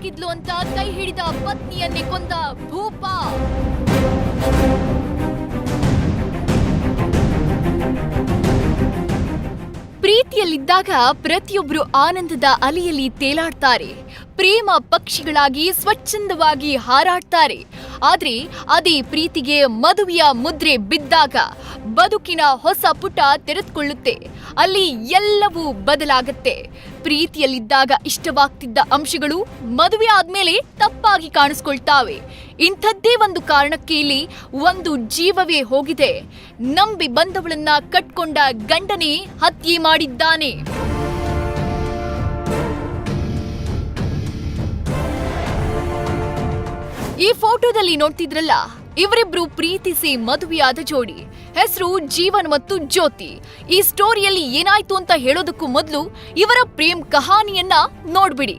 ಹಾಕಿದ್ಲು ಅಂತ ಕೈ ಹಿಡಿದ ಪತ್ನಿಯನ್ನೇ ಕೊಂದ ಭೂಪ ಪ್ರೀತಿಯಲ್ಲಿದ್ದಾಗ ಪ್ರತಿಯೊಬ್ಬರು ಆನಂದದ ಅಲೆಯಲ್ಲಿ ತೇಲಾಡ್ತಾರೆ. ಪ್ರೇಮ ಪಕ್ಷಿಗಳಾಗಿ ಸ್ವಚ್ಛಂದವಾಗಿ ಹಾರಾಡ್ತಾರೆ. ಆದ್ರೆ ಅದೇ ಪ್ರೀತಿಗೆ ಮದುವೆಯ ಮುದ್ರೆ ಬಿದ್ದಾಗ ಬದುಕಿನ ಹೊಸ ಪುಟ ತೆರೆದುಕೊಳ್ಳುತ್ತೆ. ಅಲ್ಲಿ ಎಲ್ಲವೂ ಬದಲಾಗುತ್ತೆ. ಪ್ರೀತಿಯಲ್ಲಿದ್ದಾಗ ಇಷ್ಟವಾಗ್ತಿದ್ದ ಅಂಶಗಳು ಮದುವೆ ಆದ್ಮೇಲೆ ತಪ್ಪಾಗಿ ಕಾಣಿಸ್ಕೊಳ್ತಾವೆ. ಇಂಥದ್ದೇ ಒಂದು ಕಾರಣಕ್ಕೆ ಇಲ್ಲಿ ಒಂದು ಜೀವವೇ ಹೋಗಿದೆ. ನಂಬಿ ಬಂದವಳನ್ನ ಕಟ್ಕೊಂಡ ಗಂಡನೇ ಹತ್ಯೆ ಮಾಡಿದ್ದಾನೆ. ಈ ಫೋಟೋದಲ್ಲಿ ನೋಡ್ತಿದ್ರಲ್ಲ ಇವರಿಬ್ರು ಪ್ರೀತಿಸಿ ಮದುವೆಯಾದ ಜೋಡಿ. ಹೆಸರು ಜೀವನ್ ಮತ್ತು ಜ್ಯೋತಿ. ಈ ಸ್ಟೋರಿಯಲ್ಲಿ ಏನಾಯ್ತು ಅಂತ ಹೇಳೋದಕ್ಕೂ ಮೊದಲು ಇವರ ಪ್ರೇಮ್ ಕಹಾನಿಯನ್ನ ನೋಡ್ಬಿಡಿ.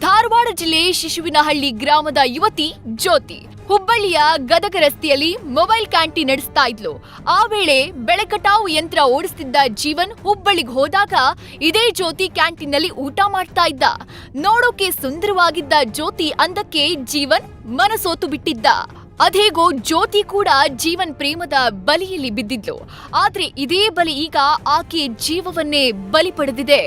ಧಾರವಾಡ ಜಿಲ್ಲೆ ಶಿಶುವಿನಹಳ್ಳಿ ಗ್ರಾಮದ ಯುವತಿ ಜ್ಯೋತಿ. ಹುಬ್ಬಳ್ಳಿಯ ಗದಗ ರಸ್ತೆಯಲ್ಲಿ ಮೊಬೈಲ್ ಕ್ಯಾಂಟೀನ್ ನಡೆಸ್ತಾ ಇದ್ಲು. ಆ ವೇಳೆ ಬೆಳೆಕಟಾವು ಯಂತ್ರ ಓಡಿಸ್ತಿದ್ದ ಜೀವನ್ ಹುಬ್ಬಳ್ಳಿಗೆ ಹೋದಾಗ ಇದೇ ಜ್ಯೋತಿ ಕ್ಯಾಂಟೀನ್ನಲ್ಲಿ ಊಟ ಮಾಡ್ತಾ ಇದ್ದ. ನೋಡೋಕೆ ಸುಂದರವಾಗಿದ್ದ ಜ್ಯೋತಿ ಅಂದಕ್ಕೆ ಜೀವನ್ ಮನಸೋತು ಬಿಟ್ಟಿದ್ದ. ಅದೇಗೋ ಜ್ಯೋತಿ ಕೂಡ ಜೀವನ್ ಪ್ರೇಮದ ಬಲಿಯಲ್ಲಿ ಬಿದ್ದಿದ್ಲು. ಆದ್ರೆ ಇದೇ ಬಲಿ ಈಗ ಆಕೆ ಜೀವವನ್ನೇ ಬಲಿ ಪಡೆದಿದೆ.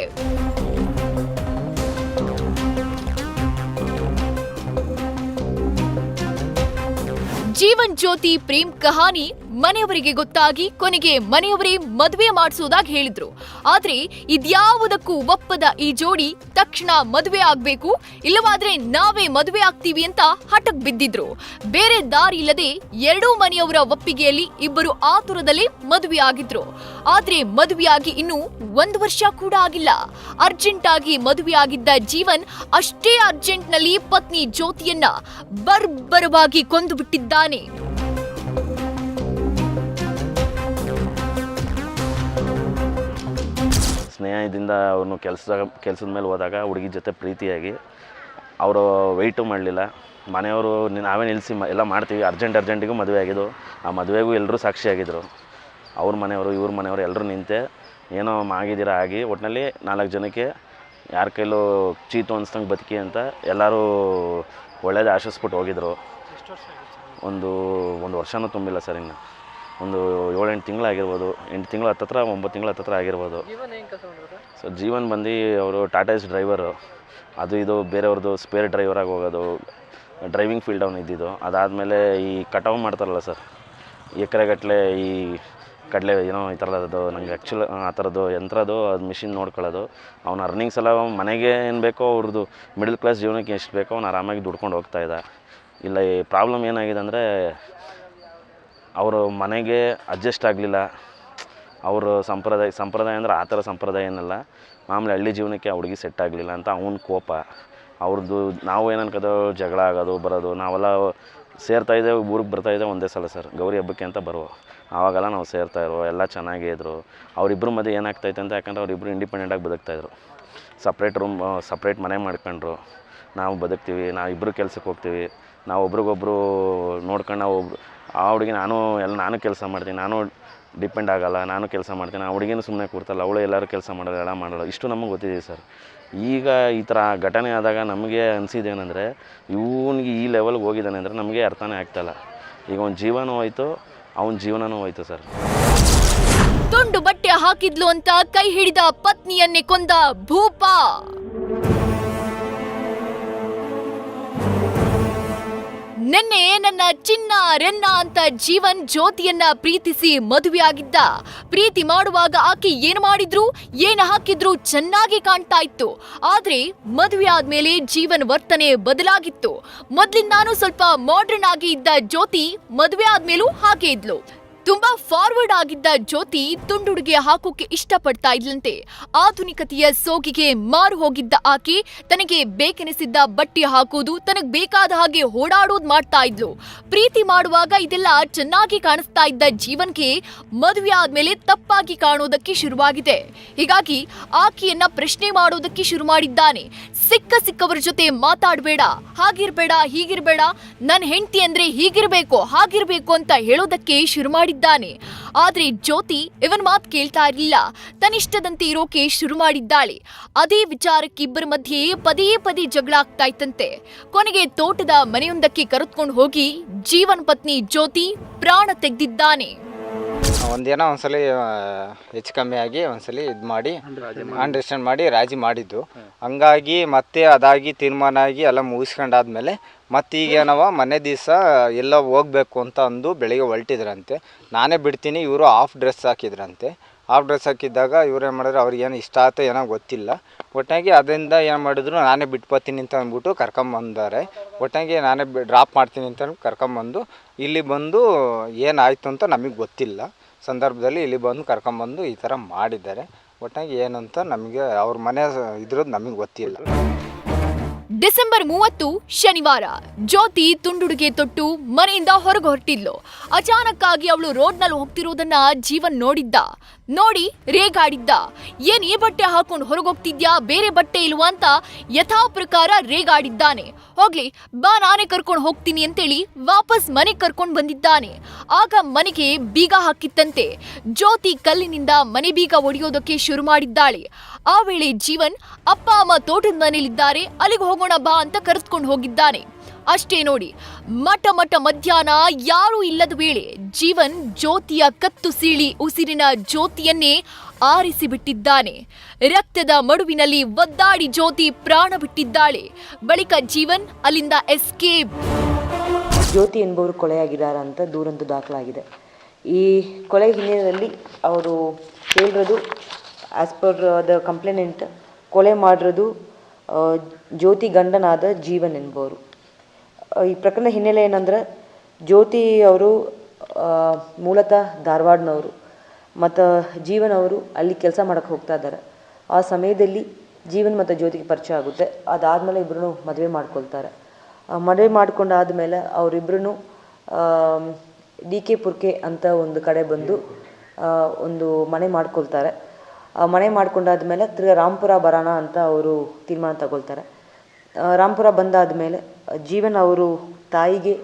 ಜೀವನ್ ಜ್ಯೋತಿ ಪ್ರೇಮ್ ಕಹಾನಿ ಮನೆಯವರಿಗೆ ಗೊತ್ತಾಗಿ ಕೊನೆಗೆ ಮನೆಯವರೇ ಮದುವೆ ಮಾಡಿಸೋದಾಗಿ ಹೇಳಿದ್ರು. ಆದ್ರೆ ಇದ್ಯಾವುದಕ್ಕೂ ಒಪ್ಪದ ಈ ಜೋಡಿ ತಕ್ಷಣ ಮದುವೆ ಆಗ್ಬೇಕು, ಇಲ್ಲವಾದ್ರೆ ನಾವೇ ಮದುವೆ ಆಗ್ತೀವಿ ಅಂತ ಹಠಕ್ ಬಿದ್ದಿದ್ರು. ಬೇರೆ ದಾರಿ ಇಲ್ಲದೆ ಎರಡೂ ಮನೆಯವರ ಒಪ್ಪಿಗೆಯಲ್ಲಿ ಇಬ್ಬರು ಆತುರದಲ್ಲಿ ಮದುವೆ ಆಗಿದ್ರು. ಆದ್ರೆ ಮದುವೆಯಾಗಿ ಇನ್ನು ಒಂದು ವರ್ಷ ಕೂಡ ಆಗಿಲ್ಲ. ಅರ್ಜೆಂಟ್ ಆಗಿ ಮದುವೆಯಾಗಿದ್ದ ಜೀವನ್ ಅಷ್ಟೇ ಅರ್ಜೆಂಟ್ನಲ್ಲಿ ಪತ್ನಿ ಜ್ಯೋತಿಯನ್ನ ಬರ್ಬರವಾಗಿ ಕೊಂದು ಬಿಟ್ಟಿದ್ದಾನೆ. ಸ್ನೇಹದಿಂದ ಅವನು ಕೆಲಸ ಕೆಲಸದ ಮೇಲೆ ಹೋದಾಗ ಹುಡುಗಿ ಜೊತೆ ಪ್ರೀತಿಯಾಗಿ ಅವರು ವೆಯ್ಟು ಮಾಡಲಿಲ್ಲ. ಮನೆಯವರು ನಾವೇ ನಿಲ್ಲಿಸಿ ಮ ಎಲ್ಲ ಮಾಡ್ತೀವಿ. ಅರ್ಜೆಂಟ್ ಅರ್ಜೆಂಟಿಗೂ ಮದುವೆ ಆಗಿದ್ದು. ಆ ಮದುವೆಗೂ ಎಲ್ಲರೂ ಸಾಕ್ಷಿಯಾಗಿದ್ದರು ಅವ್ರ ಮನೆಯವರು ಇವ್ರ ಮನೆಯವರು ಎಲ್ಲರೂ ನಿಂತೆ ಏನೋ ಆಗಿದ್ದೀರ ಆಗಿ ಒಟ್ಟಿನಲ್ಲಿ ನಾಲ್ಕು ಜನಕ್ಕೆ ಯಾರ ಕೈಲೂ ಚೀತು ಅನ್ಸ್ದಂಗೆ ಬದುಕಿ ಅಂತ ಎಲ್ಲರೂ ಒಳ್ಳೇದು ಆಶಿಸ್ಬಿಟ್ಟು ಹೋಗಿದ್ರು. ಒಂದು ಒಂದು ವರ್ಷನೂ ತುಂಬಿಲ್ಲ ಸರ್ ಇನ್ನು. ಒಂದು ಏಳೆಂಟು ತಿಂಗಳಾಗಿರ್ಬೋದು ಎಂಟು ತಿಂಗಳು ಹತ್ತತ್ರ ಒಂಬತ್ತು ತಿಂಗಳು ಹತ್ತತ್ರ ಆಗಿರ್ಬೋದು. ಸೊ ಜೀವನ್ ಬಂದು ಅವರು ಟಾಟಾ ಎಸ್ ಡ್ರೈವರು ಅದು ಇದು ಬೇರೆಯವ್ರದ್ದು ಸ್ಪೇರ್ ಡ್ರೈವರಾಗಿ ಹೋಗೋದು ಡ್ರೈವಿಂಗ್ ಫೀಲ್ಡ್ ಅವ್ನು ಇದ್ದಿದ್ದು. ಅದಾದಮೇಲೆ ಈ ಕಟಾವು ಮಾಡ್ತಾರಲ್ಲ ಸರ್ ಎಕರೆಗಟ್ಟಲೆ ಈ ಕಡಲೆ ಏನೋ ಈ ಥರದ್ದು ನನಗೆ ಆ್ಯಕ್ಚುಲ್ ಆ ಥರದ್ದು ಯಂತ್ರದ್ದು ಅದು ಮಿಷಿನ್ ನೋಡ್ಕೊಳ್ಳೋದು. ಅವ್ನ ಅರ್ನಿಂಗ್ಸ್ ಎಲ್ಲ ಮನೆಗೆ ಏನು ಬೇಕೋ ಅವ್ರದ್ದು ಮಿಡಲ್ ಕ್ಲಾಸ್ ಜೀವನಕ್ಕೆ ಎಷ್ಟು ಬೇಕೋ ಅವ್ನು ಆರಾಮಾಗಿ ದುಡ್ಕೊಂಡು ಹೋಗ್ತಾ ಇದ್ದ. ಇಲ್ಲ ಈ ಪ್ರಾಬ್ಲಮ್ ಏನಾಗಿದೆ ಅಂದರೆ ಅವರು ಮನೆಗೆ ಅಡ್ಜಸ್ಟ್ ಆಗಲಿಲ್ಲ. ಅವರು ಸಂಪ್ರದಾಯ ಸಂಪ್ರದಾಯ ಅಂದ್ರೆ ಆ ಥರ ಸಂಪ್ರದಾಯ ಏನಲ್ಲ. ಮಾಮೂಲಿ ಹಳ್ಳಿ ಜೀವನಕ್ಕೆ ಆ ಹುಡುಗಿ ಸೆಟ್ ಆಗಲಿಲ್ಲ ಅಂತ ಅವನ ಕೋಪ. ಅವ್ರದ್ದು ನಾವು ಏನು ಅನ್ಕೋದು ಜಗಳ ಆಗೋದು, ಬರೋದು, ನಾವೆಲ್ಲ ಸೇರ್ತಾ ಇದ್ದೇವೆ, ಊರಿಗೆ ಬರ್ತಾ ಇದ್ದೇವೆ ಒಂದೇ ಸಲ ಸರ್ ಗೌರಿ ಹಬ್ಬಕ್ಕೆ ಅಂತ ಬರುವ. ಆವಾಗೆಲ್ಲ ನಾವು ಸೇರ್ತಾ ಇರೋ ಎಲ್ಲ ಚೆನ್ನಾಗೇ ಇದ್ದರು ಅವರಿಬ್ಬರ ಮಧ್ಯೆ ಏನಾಗ್ತೈತೆ ಅಂತ ಯಾಕಂದ್ರೆ ಅವರಿಬ್ಬರು ಇಂಡಿಪೆಂಡೆಂಟಾಗಿ ಬದುಕ್ತಾಯಿದ್ರು ಸಪ್ರೇಟ್ ರೂಮ್ ಸಪ್ರೇಟ್ ಮನೆ ಮಾಡ್ಕೊಂಡ್ರು. ನಾವು ಬದುಕ್ತೀವಿ ನಾವು ಇಬ್ಬರು ಕೆಲ್ಸಕ್ಕೆ ಹೋಗ್ತೀವಿ. ನಾವು ಒಬ್ರಿಗೊಬ್ರು ನೋಡ್ಕೊಂಡು ನಾವು ಒಬ್ರು ಆ ಹುಡುಗಿ ನಾನು ಎಲ್ಲ ನಾನು ಕೆಲಸ ಮಾಡ್ತೀನಿ, ನಾನು ಡಿಪೆಂಡ್ ಆಗಲ್ಲ, ನಾನು ಕೆಲಸ ಮಾಡ್ತೀನಿ, ಆ ಹುಡುಗಿನೂ ಸುಮ್ಮನೆ ಕೂರ್ತಲ್ಲ ಅವಳು ಎಲ್ಲರೂ ಕೆಲಸ ಮಾಡೋದು, ಎಲ್ಲ ಮಾಡೋಲ್ಲ ಇಷ್ಟು ನಮಗೆ ಗೊತ್ತಿದೆ ಸರ್. ಈಗ ಈ ಥರ ಘಟನೆ ಆದಾಗ ನಮಗೆ ಅನಿಸಿದ್ದೇನೆಂದರೆ ಇವನಿಗೆ ಈ ಲೆವೆಲ್ಗೆ ಹೋಗಿದ್ದಾನೆ ಅಂದರೆ ನಮಗೆ ಅರ್ಥನೇ ಆಗ್ತಾಯಿಲ್ಲ ಈಗ ಅವ್ನ ಜೀವನೂ ಹೋಯ್ತು, ಅವನ ಜೀವನನೂ ಹೋಯ್ತು ಸರ್. ತುಂಡು ಬಟ್ಟೆ ಹಾಕಿದ್ಲು ಅಂತ ಕೈ ಹಿಡಿದ ಪತ್ನಿಯನ್ನೇ ಕೊಂದ ಭೂಪ. ನಿನ್ನೆ ನನ್ನ ಚಿನ್ನ ರೆನ್ನ ಅಂತ ಜೀವನ್ ಜ್ಯೋತಿಯನ್ನ ಪ್ರೀತಿಸಿ ಮದುವೆಯಾಗಿದ್ದ. ಪ್ರೀತಿ ಮಾಡುವಾಗ ಆಕೆ ಏನು ಮಾಡಿದ್ರು, ಏನು ಹಾಕಿದ್ರು ಚೆನ್ನಾಗಿ ಕಾಣ್ತಾ ಇತ್ತು. ಆದ್ರೆ ಮದುವೆ ಆದ್ಮೇಲೆ ಜೀವನ್ ವರ್ತನೆ ಬದಲಾಗಿತ್ತು. ಮೊದ್ಲಿಂದಾನು ಸ್ವಲ್ಪ ಮಾಡರ್ನ್ ಆಗಿ ಇದ್ದ ಜ್ಯೋತಿ ಮದುವೆ ಆದ್ಮೇಲೂ ಹಾಗೆ ಇದ್ಲು. ತುಂಬಾ ಫಾರ್ವರ್ಡ್ ಆಗಿದ್ದ ಜ್ಯೋತಿ ತುಂಡುಡುಗೆ ಹಾಕೋಕೆ ಇಷ್ಟಪಡ್ತಾ ಇದ್ಲಂತೆ. ಆಧುನಿಕತೆಯ ಸೋಗಿಗೆ ಮಾರು ಹೋಗಿದ್ದ ಆಕೆ ತನಗೆ ಬೇಕೆನಿಸಿದ್ದ ಬಟ್ಟೆ ಹಾಕೋದು ತನಗ್ ಬೇಕಾದ ಹಾಗೆ ಓಡಾಡೋದು ಮಾಡ್ತಾ ಇದ್ಲು. ಪ್ರೀತಿ ಮಾಡುವಾಗ ಇದೆಲ್ಲ ಚೆನ್ನಾಗಿ ಕಾಣಿಸ್ತಾ ಇದ್ದ ಜೀವನ್ಗೆ ಮದುವೆ ಆದ್ಮೇಲೆ ತಪ್ಪಾಗಿ ಕಾಣೋದಕ್ಕೆ ಶುರುವಾಗಿದೆ. ಹೀಗಾಗಿ ಆಕೆಯನ್ನ ಪ್ರಶ್ನೆ ಮಾಡೋದಕ್ಕೆ ಶುರು ಮಾಡಿದ್ದಾನೆ. ಸಿಕ್ಕ ಸಿಕ್ಕವರ ಜೊತೆ ಮಾತಾಡಬೇಡ, ಹಾಗಿರ್ಬೇಡ, ಹೀಗಿರ್ಬೇಡ, ನನ್ ಹೆಂಡತಿ ಅಂದ್ರೆ ಹೀಗಿರ್ಬೇಕು, ಹಾಗಿರ್ಬೇಕು ಅಂತ ಹೇಳೋದಕ್ಕೆ ಶುರು ಮಾಡಿದ್ದಾನೆ. ಮಾಡಿದ್ದಾನೆ ಆದ್ರೆ ಜ್ಯೋತಿ ಇವನ್ ಮಾತು ಕೇಳ್ತಾ ಇರಲಿಲ್ಲ. ತನ್ನಿಷ್ಟದಂತೆ ಇರೋಕೆ ಶುರು ಮಾಡಿದ್ದಾಳೆ. ಅದೇ ವಿಚಾರಕ್ಕೆ ಇಬ್ಬರ ಮಧ್ಯೆ ಪದೇ ಪದೇ ಜಗಳ ಆಗ್ತಾ ಇತ್ತಂತೆ. ಕೊನೆಗೆ ತೋಟದ ಮನೆಯೊಂದಕ್ಕೆ ಕರೆದುಕೊಂಡು ಹೋಗಿ ಜೀವನ್ ಪತ್ನಿ ಜ್ಯೋತಿ ಪ್ರಾಣ ತೆಗೆದಿದ್ದಾನೆ. ಒಂದೇನೋ ಒಂದ್ಸಲಿ ಹೆಚ್ಚು ಕಮ್ಮಿ ಆಗಿ ಒಂದ್ಸಲಿ ಇದು ಮಾಡಿ ಅಂಡರ್ಸ್ಟ್ಯಾಂಡ್ ಮಾಡಿ, ರಾಜಿ ಮಾಡಿದ್ದು. ಹಂಗಾಗಿ ಮತ್ತೆ ಅದಾಗಿ ತೀರ್ಮಾನ ಆಗಿ ಎಲ್ಲ ಮುಗಿಸ್ಕೊಂಡಾದ್ಮೇಲೆ ಮತ್ತೆ ಈಗೇನವ ಮನೆ ದಿವಸ ಎಲ್ಲ ಹೋಗ್ಬೇಕು ಅಂತ ಅಂದು ಬೆಳಿಗ್ಗೆ ಹೊರಟಿದ್ರಂತೆ ನಾನೇ ಬಿಡ್ತೀನಿ, ಇವರು ಹಾಫ್ ಡ್ರೆಸ್ ಹಾಕಿದ್ರಂತೆ. ಹಾಫ್ ಡ್ರೆಸ್ ಹಾಕಿದ್ದಾಗ ಇವ್ರು ಏನು ಮಾಡಿದ್ರು ಅವ್ರಿಗೇನು ಇಷ್ಟ ಆಯ್ತು ಏನೋ ಗೊತ್ತಿಲ್ಲ. ಒಟ್ಟಾಗಿ ಅದರಿಂದ ಏನು ಮಾಡಿದ್ರು, ನಾನೇ ಬಿಟ್ಕೊತೀನಿ ಅಂತ ಅಂದ್ಬಿಟ್ಟು ಕರ್ಕೊಂಬಂದಾರೆ ಒಟ್ಟಾಗಿ ನಾನೇ ಡ್ರಾಪ್ ಮಾಡ್ತೀನಿ ಅಂತ ಕರ್ಕೊಂಬಂದು ಇಲ್ಲಿ ಬಂದು ಏನಾಯಿತು ಅಂತ ನಮಗೆ ಗೊತ್ತಿಲ್ಲ. ಸಂದರ್ಭದಲ್ಲಿ ಇಲ್ಲಿ ಬಂದು ಕರ್ಕೊಂಬಂದು ಈ ಥರ ಮಾಡಿದ್ದಾರೆ. ಒಟ್ಟಾಗಿ ಏನಂತ ನಮಗೆ ಅವ್ರ ಮನೆ ಇದ್ರದ್ದು ನಮಗೆ ಗೊತ್ತಿಲ್ಲ. ಡಿಸೆಂಬರ್ ಮೂವತ್ತು, ಶನಿವಾರ. ಜ್ಯೋತಿ ತುಂಡುಡುಗೆ ತೊಟ್ಟು ಮನೆಯಿಂದ ಹೊರಗೆ ಹೊರಟಿದ್ಲು. ಅಚಾನಕ್ಕಾಗಿ ಅವಳು ರೋಡ್ನಲ್ಲಿ ಹೋಗ್ತಿರೋದನ್ನ ಜೀವನ್ ನೋಡಿದ್ದ. ನೋಡಿ, ರೇಗಾಡಿದ್ದ. ಏನ್ ಈ ಬಟ್ಟೆ ಹಾಕೊಂಡು ಹೊರಗೋಗ್ತಿದ್ಯಾ ಬೇರೆ ಬಟ್ಟೆ ಇಲ್ವಾ ಅಂತ ಯಥಾ ಪ್ರಕಾರ ರೇಗಾಡಿದ್ದಾನೆ. ಹೋಗ್ಲಿ, ಬಾ, ನಾನೇ ಕರ್ಕೊಂಡು ಹೋಗ್ತೀನಿ ಅಂತೇಳಿ ವಾಪಸ್ ಮನೆಗೆ ಕರ್ಕೊಂಡು ಬಂದಿದ್ದಾನೆ. ಆಗ ಮನೆಗೆ ಬೀಗ ಹಾಕಿತ್ತಂತೆ. ಜ್ಯೋತಿ ಕಲ್ಲಿನಿಂದ ಮನೆ ಬೀಗ ಒಡೆಯೋದಕ್ಕೆ ಶುರು ಮಾಡಿದ್ದಾಳೆ. ಆ ವೇಳೆ ಜೀವನ್, ಅಪ್ಪ ಅಮ್ಮ ತೋಟದ ಮನೇಲಿದ್ದಾರೆ ಅಲ್ಲಿಗೆ ಹೋಗೋಣ ಬಾ ಅಂತ ಕರೆದುಕೊಂಡು ಹೋಗಿದ್ದಾನೆ. ಅಷ್ಟೇ ನೋಡಿ, ಮಠ ಮಠ ಮಧ್ಯಾಹ್ನ ಯಾರೂ ಇಲ್ಲದ ವೇಳೆ ಜೀವನ್ ಜ್ಯೋತಿಯ ಕತ್ತು ಸೀಳಿ ಉಸಿರಿನ ಜ್ಯೋತಿಯನ್ನೇ ಆರಿಸಿ ಬಿಟ್ಟಿದ್ದಾನೆ ರಕ್ತದ ಮಡುವಿನಲ್ಲಿ ಒದ್ದಾಡಿ ಜ್ಯೋತಿ ಪ್ರಾಣ ಬಿಟ್ಟಿದ್ದಾಳೆ. ಬಳಿಕ ಜೀವನ್ ಅಲ್ಲಿಂದ ಎಸ್ಕೇಪ್. ಜ್ಯೋತಿ ಎಂಬುವರು ಕೊಲೆಯಾಗಿದ್ದಾರೆ ಅಂತ ದೂರಂದು ದಾಖಲಾಗಿದೆ. ಈ ಕೊಲೆ ಹಿನ್ನೆಲೆಯಲ್ಲಿ ಅವರು ಹೇಳಿರೋದು ಆ್ಯಸ್ ಪರ್ ದ ಕಂಪ್ಲೇನೆಂಟ್ ಕೊಲೆ ಮಾಡಿರೋದು ಜ್ಯೋತಿ ಗಂಡನಾದ ಜೀವನ್ ಎಂಬುವರು. ಈ ಪ್ರಕರಣದ ಹಿನ್ನೆಲೆ ಏನಂದ್ರೆ, ಜ್ಯೋತಿ ಅವರು ಮೂಲತಃ ಧಾರವಾಡನವರು, ಮತ್ತು ಜೀವನ್ ಅವರು ಅಲ್ಲಿ ಕೆಲಸ ಮಾಡೋಕ್ಕೆ ಹೋಗ್ತಾ ಇದ್ದಾರೆ. ಆ ಸಮಯದಲ್ಲಿ ಜೀವನ್ ಮತ್ತು ಜ್ಯೋತಿಗೆ ಪರಿಚಯ ಆಗುತ್ತೆ. ಅದಾದಮೇಲೆ ಇಬ್ಬರೂ ಮದುವೆ ಮಾಡ್ಕೊಳ್ತಾರೆ. ಮದುವೆ ಮದುವೆ ಮಾಡ್ಕೊಂಡಾದ್ಮೇಲೆ ಅವರಿಬ್ಬರೂ ಡಿ ಕೆ ಪುರ್ಕೆ ಅಂತ ಒಂದು ಕಡೆ ಬಂದು ಒಂದು ಮನೆ ಮಾಡ್ಕೊಳ್ತಾರೆ. ಮನೆ ಮಾಡ್ಕೊಂಡಾದ್ಮೇಲೆ ತಿರ್ಗಾ ರಾಂಪುರ ಬರೋಣ ಅಂತ ಅವರು ತೀರ್ಮಾನ ತಗೊಳ್ತಾರೆ. ರಾಂಪುರ ರಾಂಪುರ ಬಂದಾದಮೇಲೆ ಜೀವನ್ ಅವರು ತಾಯಿಗೆ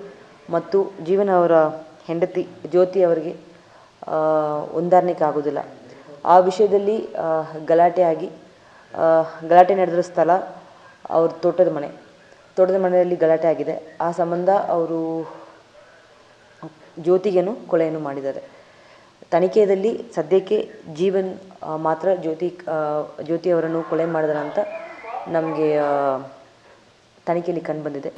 ಮತ್ತು ಜೀವನ್ ಅವರ ಹೆಂಡತಿ ಜ್ಯೋತಿ ಅವರಿಗೆ ಹೊಂದಾಣಿಕೆ ಆಗೋದಿಲ್ಲ. ಆ ವಿಷಯದಲ್ಲಿ ಗಲಾಟೆ ಆಗಿ ಗಲಾಟೆ ನಡೆದಿರೋ ಸ್ಥಳ ಅವ್ರ ತೋಟದ ಮನೆ. ತೋಟದ ಮನೆಯಲ್ಲಿ ಗಲಾಟೆ ಆಗಿದೆ. ಆ ಸಂಬಂಧ ಅವರು ಜ್ಯೋತಿಗೇನು ಕೊಲೆಯನ್ನು ಮಾಡಿದ್ದಾರೆ. ತನಿಖೆಯಲ್ಲಿ ಸದ್ಯಕ್ಕೆ ಜೀವನ್ ಮಾತ್ರ ಜ್ಯೋತಿ ಜ್ಯೋತಿ ಅವರನ್ನು ಕೊಲೆ ಮಾಡಿದಾರೆ ಅಂತ ನಮಗೆ ತನಿಖೆಯಲ್ಲಿ ಕಂಡುಬಂದಿದೆ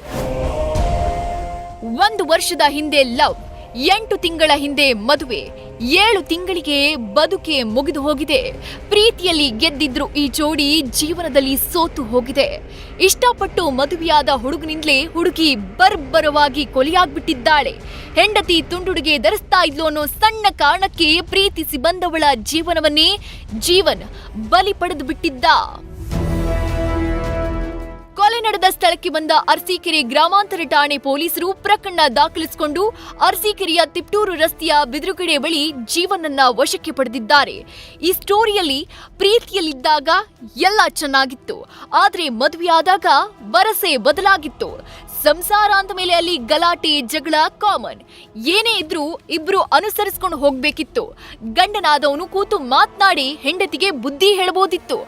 ಒಂದು ವರ್ಷದ ಹಿಂದೆ ಲವ್. ಎಂಟು ತಿಂಗಳ ಹಿಂದೆ ಮದುವೆ, ಏಳು ತಿಂಗಳಿಗೆ ಬದುಕೆ ಮುಗಿದು ಹೋಗಿದೆ. ಪ್ರೀತಿಯಲ್ಲಿ ಗೆದ್ದಿದ್ರು ಈ ಜೋಡಿ ಜೀವನದಲ್ಲಿ ಸೋತು ಹೋಗಿದೆ. ಇಷ್ಟಪಟ್ಟು ಮದುವೆಯಾದ ಹುಡುಗನಿಂದಲೇ ಹುಡುಗಿ ಬರ್ಬರವಾಗಿ ಕೊಲೆಯಾಗ್ಬಿಟ್ಟಿದ್ದಾಳೆ. ಹೆಂಡತಿ ತುಂಡುಡುಗೆ ಧರಿಸ್ತಾ ಇದ್ಲು ಅನ್ನೋ ಸಣ್ಣ ಕಾರಣಕ್ಕೆ ಪ್ರೀತಿಸಿ ಬಂದವಳ ಜೀವನವನ್ನೇ ಜೀವನ್ ಬಲಿ ಪಡೆದು ಬಿಟ್ಟಿದ್ದ. ನಡೆದ ಸ್ಥಳಕ್ಕೆ ಬಂದ ಅರಸೀಕೆರೆ ಗ್ರಾಮಾಂತರ ಠಾಣೆ ಪೊಲೀಸರು ಪ್ರಕರಣ ದಾಖಲಿಸಿಕೊಂಡು ಅರ್ಸಿಕೆರೆಯ ತಿಪ್ಟೂರು ರಸ್ತೆಯ ಬಿದಿರುಗಡೆ ಬಳಿ ಜೀವನನ್ನ ವಶಕ್ಕೆ ಪಡೆದಿದ್ದಾರೆ. ಈ ಸ್ಟೋರಿಯಲ್ಲಿ ಪ್ರೀತಿಯಲ್ಲಿದ್ದಾಗ ಎಲ್ಲ ಚೆನ್ನಾಗಿತ್ತು. ಆದರೆ ಮದುವೆಯಾದಾಗ ವರಸೆ ಬದಲಾಗಿತ್ತು. ಸಂಸಾರ ಅಂದ ಮೇಲೆ ಅಲ್ಲಿ ಗಲಾಟೆ, ಜಗಳ, ಕಾಮನ್. ಏನೇ ಇದ್ರೂ ಇಬ್ರು ಅನುಸರಿಸ್ಕೊಂಡು ಹೋಗ್ಬೇಕಿತ್ತು. ಗಂಡನಾದವನು ಕೂತು ಮಾತನಾಡಿ ಹೆಂಡತಿಗೆ ಬುದ್ಧಿ ಹೇಳಬಹುದಿತ್ತು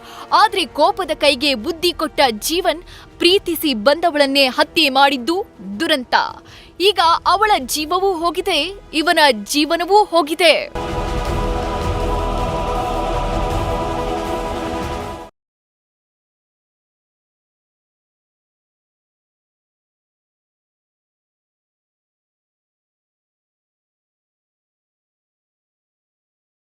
ಆದ್ರೆ ಕೋಪದ ಕೈಗೆ ಬುದ್ಧಿ ಕೊಟ್ಟ ಜೀವನ್ ಪ್ರೀತಿಸಿ ಬಂದವಳನ್ನೇ ಹತ್ಯೆ ಮಾಡಿದ್ದು ದುರಂತ. ಈಗ ಅವಳ ಜೀವವೂ ಹೋಗಿದೆ, ಇವನ ಜೀವನವೂ ಹೋಗಿದೆ.